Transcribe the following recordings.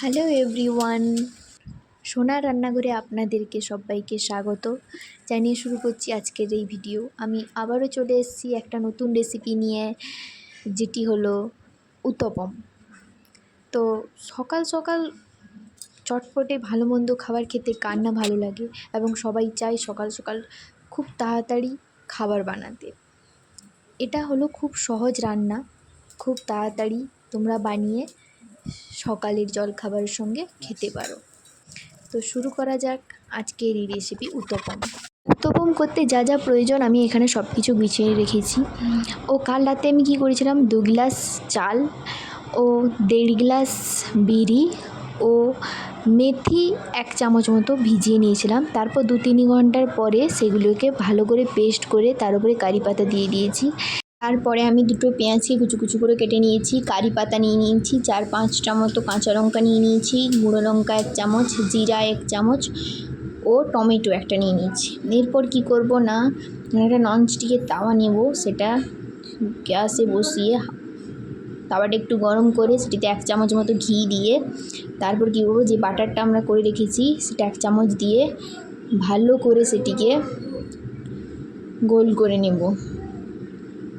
Hello everyone সোনার রান্নাঘরে আপনাদেরকে সবাইকে স্বাগত। জানিয়ে শুরু করছি আজকের এই ভিডিও। আমি আবারও চলে এসেছি একটা নতুন রেসিপি নিয়ে, যেটি হলো উত্তপম। তো সকাল সকাল চটপটে ভালো মন্দ খাবার খেতে কার না ভালো লাগে এবং সবাই চায় সকাল সকাল খুব তাড়াতাড়ি খাবার বানাতে। এটা হলো খুব সহজ রান্না। খুব তাড়াতাড়ি তোমরা বানিয়ে সকালের জলখাবারের সঙ্গে খেতে পারো। তো শুরু করা যাক আজকের এই রেসিপি উত্তপম। উত্তপম করতে যা যা প্রয়োজন আমি এখানে সব কিছু গুছিয়ে রেখেছি। ও কাল রাতে আমি কী করেছিলাম? দু গ্লাস চাল ও দেড় গ্লাস বিড়ি ও মেথি এক চামচ মতো ভিজিয়ে নিয়েছিলাম। তারপর দু তিন ঘণ্টার পরে সেগুলোকে ভালো করে পেস্ট করে তার উপরে কারি পাতা দিয়ে দিয়েছি। তারপরে আমি দুটো পেঁয়াজকে কুচু কুচু করে কেটে নিয়েছি, কারি পাতা নিয়ে নিয়েছি, চার পাঁচটা মতো কাঁচা লঙ্কা নিয়ে নিয়েছি, গুঁড়ো লঙ্কা এক চামচ, জিরা এক চামচ ও টমেটো একটা নিয়ে নিয়েছি। এরপর কি করব না, একটা ননস্টিকের তাওয়া নেব, সেটা গ্যাসে বসিয়ে তাওয়াটা একটু গরম করে সেটিতে এক চামচ মতো ঘি দিয়ে তারপর কী করব, যে বাটারটা আমরা করে রেখেছি সেটা এক চামচ দিয়ে ভালো করে সেটিকে গোল করে নেব।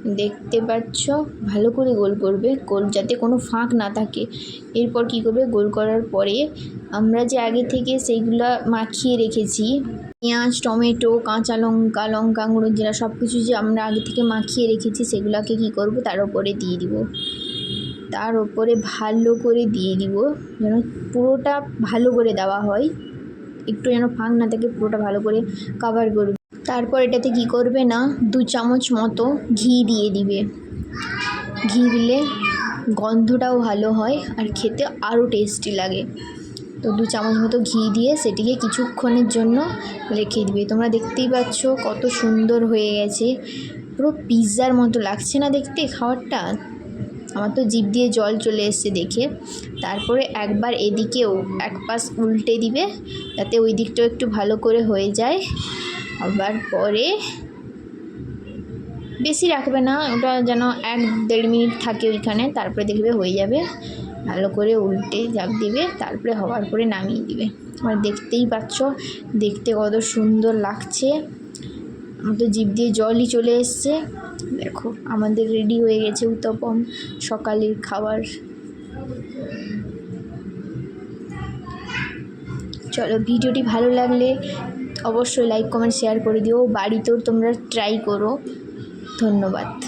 দেখতে পাচ্ছ, ভালো করে গোল করবে, গোল যাতে কোনো ফাঁক না থাকে। এরপর কী করবে, গোল করার পরে আমরা যে আগে থেকে সেইগুলা মাখিয়ে রেখেছি, পেঁয়াজ, টমেটো, কাঁচা লঙ্কা লঙ্কা গুঁড়ো জিরা সব কিছু যে আমরা আগে থেকে মাখিয়ে রেখেছি, সেগুলোকে কী করব, তার ওপরে দিয়ে দিব। তার ওপরে ভালো করে দিয়ে দিব, যেন পুরোটা ভালো করে দেওয়া হয়। একটু যেন ফাঁক না থাকে, পুরোটা ভালো করে কাভার করবে। তারপর এটাতে কি করবে না, দু চামচ মতো ঘি দিয়ে দিবে। ঘি দিলে গন্ধটাও ভালো হয় আর খেতে আরও টেস্টি লাগে। তো দু চামচ মতো ঘি দিয়ে সেটিকে কিছুক্ষণের জন্য রেখে দিবে। তোমরা দেখতেই পাচ্ছ কত সুন্দর হয়ে গেছে। পুরো পিৎজার মতো লাগছে না দেখতে খাবারটা? আমার তো জিভ দিয়ে জল চলে এসছে দেখে। তারপরে একবার এদিকেও এক পাশ উল্টে দিবে যাতে ওই দিকটাও একটু ভালো করে হয়ে যায়। আবার পরে বেশি রাখবে না, ওটা যেন এক দেড় মিনিট থাকে ওইখানে, তারপরে দেখবে হয়ে যাবে। ভালো করে উল্টে জাগ দিবে, তারপরে হওয়ার পরে নামিয়ে দিবে। আর দেখতেই পাচ্ছ, দেখতে কত সুন্দর লাগছে। আমার তো জিভ দিয়ে জলই চলে এসছে। দেখো, আমাদের রেডি হয়ে গেছে উত্তপম সকালের খাবার। চলো, ভিডিওটি ভালো লাগলে অবশ্যই লাইক কমেন্ট শেয়ার করে দিও। বাড়িতেও তোমরা ট্রাই করো। ধন্যবাদ।